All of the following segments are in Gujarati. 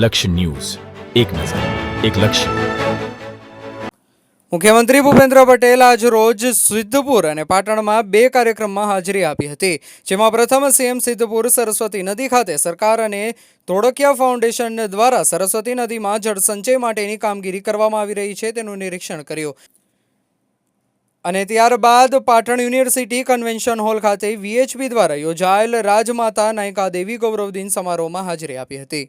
લક્ષ્ય ન્યૂઝ. એક નજર, એક લક્ષ્ય. મુખ્યમંત્રી ભૂપેન્દ્ર પટેલ આજ રોજ સિદ્ધપુર અને પાટણમાં બે કાર્યક્રમમાં હાજરી આપી હતી, જેમાં પ્રથમ સીએમ સિદ્ધપુર સરસ્વતી નદી ખાતે સરકાર અને ધોળકિયા ફાઉન્ડેશન દ્વારા સરસ્વતી નદીમાં જળસંચય માટેની કામગીરી કરવામાં આવી રહી છે તેનું નિરીક્ષણ કર્યું. અને ત્યારબાદ પાટણ યુનિવર્સિટી કન્વેન્શન હોલ ખાતે વીએચપી દ્વારા યોજાયેલ રાજમાતા નાયકા દેવી ગૌરવ દિન સમારોહમાં હાજરી આપી હતી.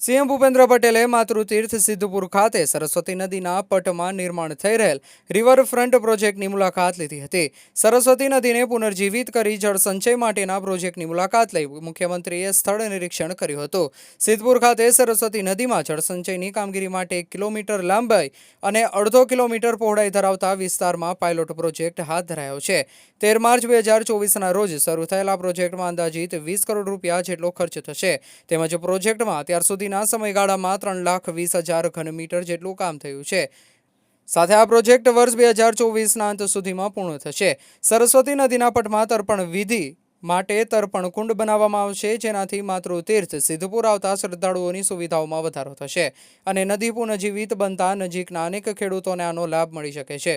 સીએમ ભૂપેન્દ્ર પટેલે માતૃતીર્થ સિદ્ધપુર ખાતે સરસ્વતી નદીના પટમાં નિર્માણ થઈ રહેલ રિવરફ્રન્ટ પ્રોજેક્ટની મુલાકાત લીધી હતી. સરસ્વતી નદીને પુનર્જીવિત કરી જળસંચય માટેના પ્રોજેક્ટની મુલાકાત લઈ મુખ્યમંત્રીએ સ્થળ નિરીક્ષણ કર્યું હતું. સિદ્ધપુર ખાતે સરસ્વતી નદીમાં જળસંચયની કામગીરી માટે એક કિલોમીટર લાંબાઈ અને અડધો કિલોમીટર પહોળાઈ ધરાવતા વિસ્તારમાં પાયલોટ પ્રોજેક્ટ હાથ ધરાયો છે. તેર માર્ચ બે હજાર ચોવીસના રોજ શરૂ થયેલા પ્રોજેક્ટમાં અંદાજિત વીસ કરોડ રૂપિયા જેટલો ખર્ચ થશે. તેમજ પ્રોજેક્ટમાં અત્યાર સુધીના સમયગાળામાં ત્રણ લાખ વીસ હજાર ઘનમીટર જેટલું કામ થયું છે. સાથે આ પ્રોજેક્ટ વર્ષ બે હજાર ચોવીસના અંત સુધીમાં પૂર્ણ થશે. સરસ્વતી નદીના પટમાં તર્પણ વિધિ માટે તર્પણ કુંડ બનાવવામાં આવશે, જેનાથી માતૃતીર્થ સિદ્ધપુર આવતા શ્રદ્ધાળુઓની સુવિધાઓમાં વધારો થશે અને નદી પુનઃજીવિત બનતા નજીકના અનેક ખેડૂતોને આનો લાભ મળી શકે છે.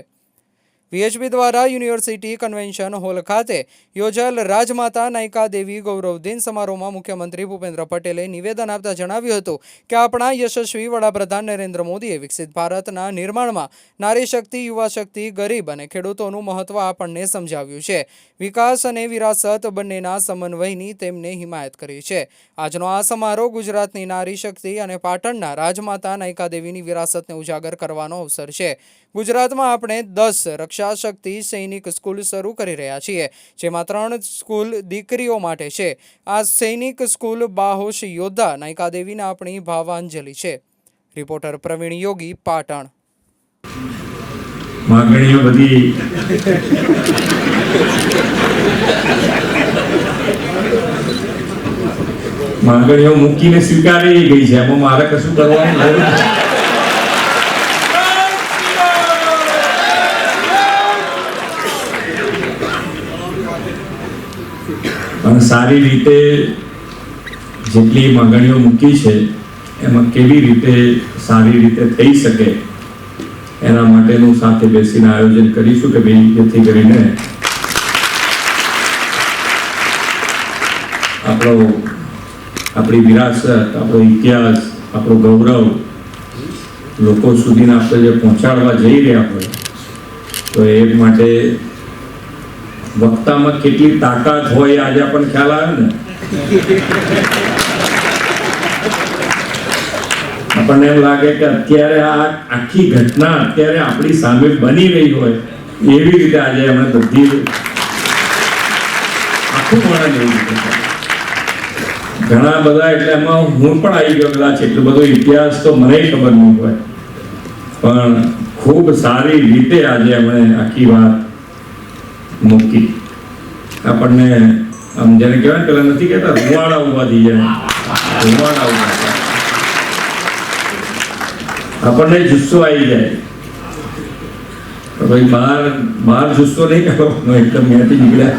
વીએચપી દ્વારા યુનિવર્સિટી કન્વેન્શન હોલ ખાતે યોજાયેલ રાજમાતા નાયકા દેવી ગૌરવ દિન સમારોહમાં મુખ્યમંત્રી ભૂપેન્દ્ર પટેલે નિવેદન આપતા જણાવ્યું હતું કે આપણા યશસ્વી વડાપ્રધાન નરેન્દ્ર મોદીએ વિકસિત ભારતના નિર્માણમાં નારી શક્તિ, યુવા શક્તિ, ગરીબ અને ખેડૂતોનું મહત્વ આપણને સમજાવ્યું છે. વિકાસ અને વિરાસત બંનેના સમન્વયની તેમને હિમાયત કરી છે. આજનો આ સમારોહ ગુજરાતની નારી શક્તિ અને પાટણના રાજમાતા નાયકા દેવીની વિરાસતને ઉજાગર કરવાનો અવસર છે. ગુજરાતમાં આપણે દસ રક્ષા શક્તિ સૈનિક સ્કૂલ શરૂ કરી રહ્યા છીએ, જેમાં ત્રણ સ્કૂલ દીકરીઓ માટે છે. આ સૈનિક સ્કૂલ બાહોશ યોદ્ધા નાયકાદેવીના આપણી ભાવાંજલિ છે. રિપોર્ટર પ્રવીણ યોગી, પાટણ. માગણીઓ મૂકીને સ્વીકારી ગઈ છે. એમાં મારે કશું કરવાનું અને સારી રીતે જેટલી માગણીઓ મૂકી છે, એમાં કેવી રીતે સારી રીતે થઈ શકે, એના માટેનું સાથે બેસીને આયોજન કરીશું કે ભાઈ જેથી કરીને આપણો, આપણી વિરાસત, આપણો ઇતિહાસ, આપણો ગૌરવ લોકો સુધીને આપણે જે પહોંચાડવા જઈ રહ્યા હોય, તો એ માટે વક્તામાં કેટલી તાકાત હોય આજે આપણને ખ્યાલ આવે ને? આપણને એમ લાગે કે અત્યારે આ આખી ઘટના અત્યારે આપણી સામે બની રહી હોય, એવી રીતે આજે એમણે બધી આખું વર્ણન એવી ઘણા બધા એટલે એમાં હું પણ આવી ગયો કદાચ, એટલો બધો ઇતિહાસ તો મને ખબર નહીં હોય. પણ ખૂબ સારી રીતે આજે એમણે આખી વાત મૂકી. આપણને આમ જેને કહેવાય ને, પેલા નથી કહેતા, રૂવાડા ઊભા થઈ જાય. રૂવાડા ઊભા આપણને જુસ્સો આવી જાય. ભાઈ બહાર બહાર જુસ્સો નહીં કરવાનો એકદમ ત્યાંથી નીકળ્યા.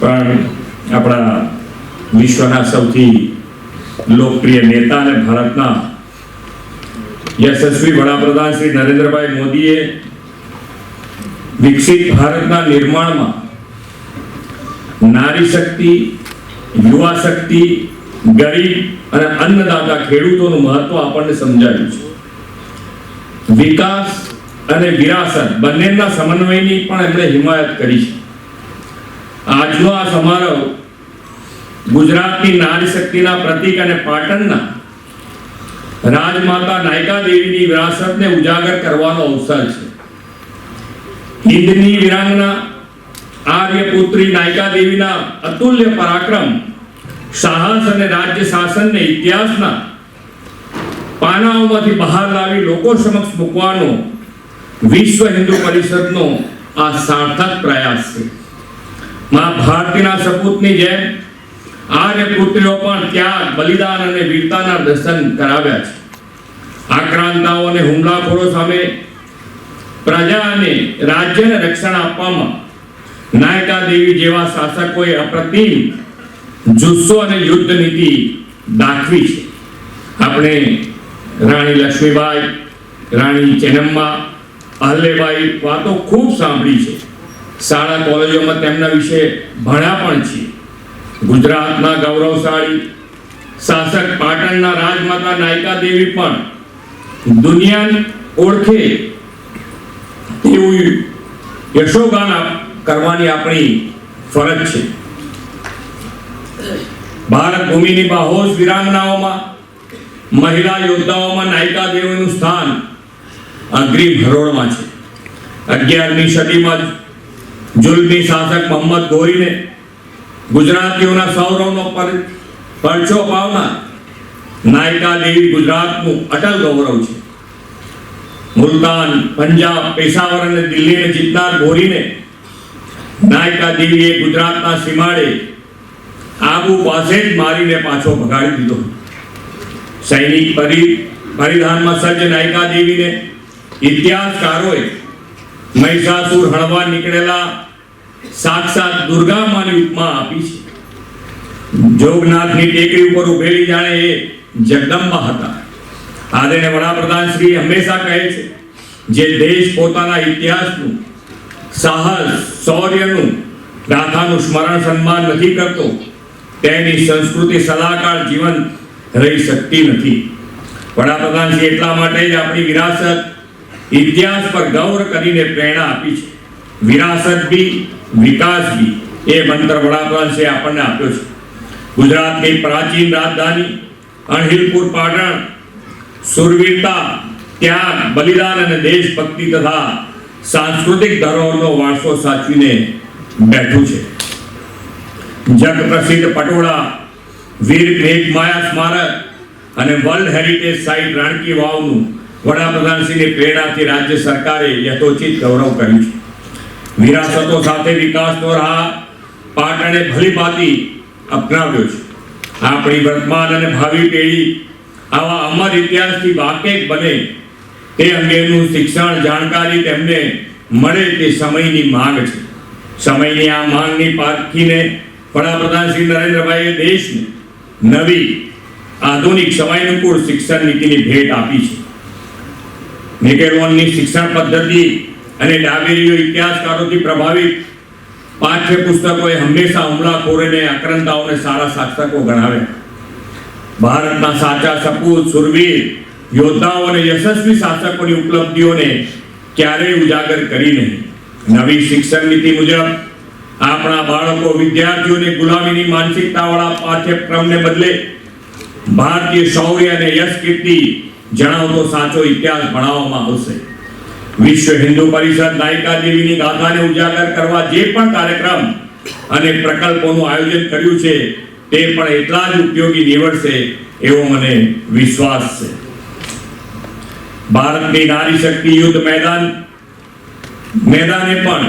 પણ આપણા વિશ્વના સૌથી લોકપ્રિય નેતા અને ભારતના યશસ્વી વડાપ્રધાન શ્રી નરેન્દ્રભાઈ મોદીએ વિકસિત ભારતના નિર્માણમાં નારી શક્તિ, યુવા શક્તિ, ગરીબ અને અન્નદાતા ખેડૂતોનું મહત્વ આપણને સમજાયું છે. વિકાસ અને વિરાસત બંનેના સમન્વયની પણ એમણે હિમાયત કરી છે. આજનો આ સમારોહ ગુજરાતની નારી શક્તિના પ્રતીક અને પાટણના રાજમાતા નાયકા દેવીની વિરાસતને ઉજાગર કરવાનો અવસર છે. હિન્દની વિરાંગના આર્યપુત્રી નાયકા દેવીના અતુલ્ય પરાક્રમ, સાહસ અને રાજ્ય શાસનને ઇતિહાસના પાનાઓમાંથી બહાર લાવી લોકો સમક્ષ મૂકવાનો વિશ્વ હિન્દુ પરિષદનો આ સાર્થક પ્રયાસ છે. મા ભારતીના સપૂતની જેમ આર્યપુત્રીઓ પણ ત્યાગ, બલિદાન અને વીરતાના દર્શન કરાવ્યા છે. આક્રાંતાઓ અને હુમલાખોરો સામે પ્રજા અને રાજ્યને રક્ષણ આપવામાં નાયકા દેવી જેવા શાસકોએ અપ્રતિમ જુસ્સો અને યુદ્ધ નીતિ દાખવી છે. આપણે રાણી લક્ષ્મીબાઈ, રાણી ચેનમ્મા અહલેબાઈ વાતો ખૂબ સાંભળી છે. શાળા, કોલેજોમાં તેમના વિશે ભણ્યા પણ છીએ. ગુજરાતના ગૌરવશાળી શાસક પાટણના રાજમાતા નાયકા દેવી પણ દુનિયા ઓળખે તેવું યશોગાન કરવાની આપણી ફરજ છે. ભારત ભૂમિની બાહોશ વિરાંગનાઓમાં, મહિલા યોદ્ધાઓમાં નાયકા દેવીનું સ્થાન અગ્રીમ હરોળમાં છે. અગિયારમી સદીમાં જુલમી શાસક મોહમ્મદ ગોરીને ગુજરાતીઓના સૌરવનો પર- પરચો પાવનાર નાયકા દેવી ગુજરાતનું અટલ ગૌરવ છે. મુલતાન, પંજાબ, પેશાવર અને દિલ્હીને જીતનાર ગોરીને નાયકા દેવીએ ગુજરાતના સીમાડે આબુ પાસે જ મારીને પાછો ભગાડી દીધો. સૈનિક પરી, પરિધાનમાં સજ્જ નાયકા દેવીને ઇતિહાસકારોએ મહિષાસુર હણવા નીકળેલા સાક્ષાત દુર્ગા માની ઉપમા આપી છે. જોગનાથની ટેકરી ઉપર ઉભેલી જાણે એ જગદંબા હતા. આદરણીય વડાપ્રધાન શ્રી હંમેશા કહે છે, જે દેશ પોતાના ઇતિહાસનું, સાહસ, શૌર્યનું, ગાથાનું સ્મરણ સન્માન નથી કરતો, તેની સંસ્કૃતિ સલાહકાર જીવન રહી શકતી નથી. વડાપ્રધાન શ્રી એટલા માટે જ આપણી વિરાસત ઇતિહાસ પર ગૌર કરીને પ્રેરણા આપી છે. વિરાસત બી વિકાસ બી એ મંત્ર વડાપ્રધાન શ્રી આપણને આપ્યો છે. ગુજરાતની પ્રાચીન રાજધાની અણહિલપુર પાટણ, સુરવીરતા, ત્યાગ, બલિદાન અને દેશભક્તિ તથા સાંસ્કૃતિક ધરોહરનો વારસો સાચવીને બેઠું છે. જગ પ્રસિદ્ધ પટોળા, વીર મેઘમાયા સ્મારક અને વર્લ્ડ હેરિટેજ સાઇટ રાણકી વાવનું વડાપ્રધાનશ્રીની પ્રેરણાથી રાજ્ય સરકારે યથોચિત ગૌરવ કર્યું છે. વિરાસતો સાથે વિકાસનો રાહ પાટણે ભલીભાંતિ અપનાવ્યો છે. આપણી વર્તમાન અને ભાવિ પેઢી આવા અમર ઇતિહાસથી વાકેફ બને તે અંગેનું શિક્ષણ, જાણકારી તેમને મળે તે સમયની માંગ છે. સમયની આ માંગની પારખીને વડાપ્રધાન શ્રી નરેન્દ્રભાઈએ દેશને નવી આધુનિક સમયાનુકૂળ શિક્ષણ નીતિની ભેટ આપી છે. નિકેલોનની શિક્ષણ પદ્ધતિ અને ડાબેરીઓ ઇતિહાસકારોથી પ્રભાવિત પાઠ્યપુસ્તકોએ હંમેશા હુમલાખોરોને, આક્રંતાઓને સારા શાસકો ગણાવ્યા. ભારતના સાચા સપૂત, સુરવીર, યોદ્ધાઓ અને યશસ્વી શાસકોની ઉપલબ્ધિઓને ક્યારેય ઉજાગર કરી નહીં. નવી શિક્ષણ નીતિ મુજબ, આપણા બાળકો વિદ્યાર્થીઓને ગુલામીની માનસિકતાવાળા પાઠ્યક્રમને બદલે ભારતીય શૌર્ય અને યશ કીર્તિ જણાવતો સાચો ઇતિહાસ ભણાવવામાં આવશે. વિશ્વ હિન્દુ પરિષદ નાયકા દેવીની ગાથાને ઉજાગર કરવા જે પણ કાર્યક્રમ અને પ્રકલ્પોનું આયોજન કર્યું છે, તે પણ એટલા જ ઉપયોગી નીવડશે એવો મને વિશ્વાસ છે. ભારતની નારી શક્તિ યુદ્ધ મેદાન, મેદાને પણ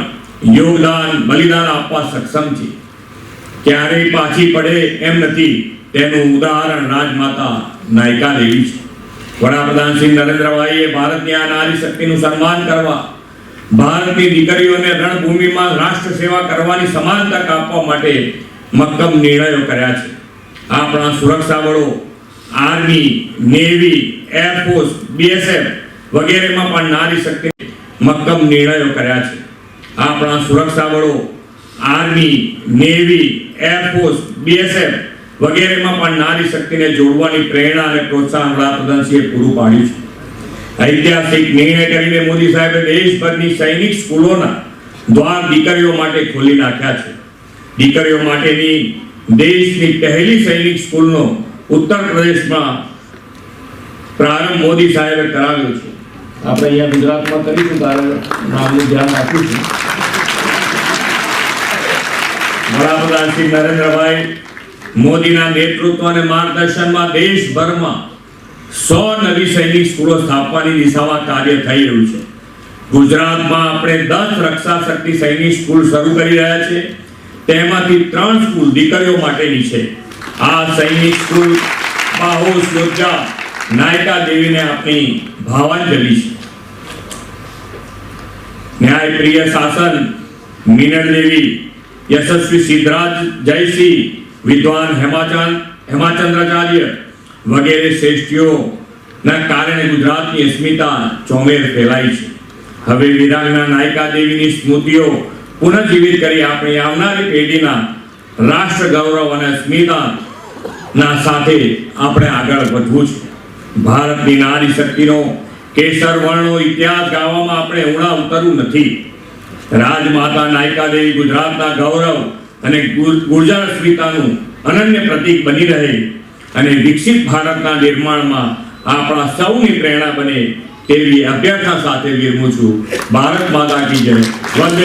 યોગદાન, બલિદાન આપવા સક્ષમ છે. ક્યારેય પાછી પડે એમ નથી, તેનું ઉદાહરણ રાજમાતા નાયકા દેવી છે. વડાપ્રધાન શ્રી નરેન્દ્રભાઈએ ભારતની આ નારી શક્તિનું સન્માન કરવા, ભારતની દીકરીઓને રણભૂમિમાં રાષ્ટ્ર સેવા કરવાની સમાન તક આપવા માટે મક્કમ નિર્ણયો કર્યા છે. આપણા સુરક્ષા બળો, આર્મી, નેવી એરફોર્સ બીએસએફ વગેરેમાં પણ નારી શક્તિ મક્કમ નિર્ણયો કર્યા છે. આપણા સુરક્ષા બળો, આર્મી, નેવી એરફોર્સ બીએસએફ વગેરેમાં પણ નારી શક્તિને જોડવાની પ્રેરણા અને પ્રોત્સાહન વડાપ્રધાનશ્રીએ પૂરું પાડ્યું છે. ઐતિહાસિક નિર્ણય કરીને મોદી સાહેબે દેશભરની સૈનિક સ્કૂલોના દ્વાર દીકરીઓ માટે ખોલી નાખ્યા છે. દીકરીઓ માટેની દેશની પહેલી સૈનિક સ્કૂલનો ઉત્તર પ્રદેશમાં પ્રારંભ મોદી સાહેબે કરાવ્યો છે. આપણે અહીંયા ગુજરાતમાં કરીશું ત્યારે નામનું ધ્યાન રાખીશું. વડાપ્રધાન શ્રી નરેન્દ્રભાઈ મોદીના નેતૃત્વ અને માર્ગદર્શનમાં દેશભરમાં સો નવી સૈનિક સ્કૂલો સ્થાપવાની દિશામાં કાર્ય થઈ રહ્યું છે. ગુજરાતમાં આપણે દસ રક્ષા શક્તિ સૈનિક સ્કૂલ શરૂ કરી રહ્યા છે. તેમાંથી ત્રણ સ્કૂલ દીકરીઓ માટેની છે. આ સૈનિક સ્કૂલ બાહોશ યોદ્ધા નાયકા દેવીને આપણી ભાવાંજલિ છે. ન્યાયપ્રિય શાસન મિનર દેવી યશસ્વી સિદ્ધરાજ, જયસિંહ વિદ્વાન હેમાચંદ હેમાચંદ્રાચાર્ય વગેરે શ્રેષ્ઠીઓના કારણે ગુજરાતની અસ્મિતા ચોમેર ફેલાઈ છે. હવે વીરાંગના નાયિકા દેવીની સ્મૃતિઓ પુનઃજીવિત કરી આપણી આવનારી પેઢીના રાષ્ટ્ર ગૌરવ અને અસ્મિતા ના સાથે આપણે આગળ વધવું છે. ભારતની નારી શક્તિનો કેસર વર્ણનો ઇતિહાસ ગાવામાં આપણે ઉણા ઉતરવું નથી. રાજમાતા નાયિકા દેવી ગુજરાતના ગૌરવ અને ગુર- ગુર્જર અસ્મિતાનું અનન્ય પ્રતીક બની રહે અને વિકસિત ભારતના નિર્માણમાં આપણા સૌની પ્રેરણા બને તેવી અભ્યર્થના સાથે વિરમું છું. ભારત માતા કી જય. વંદે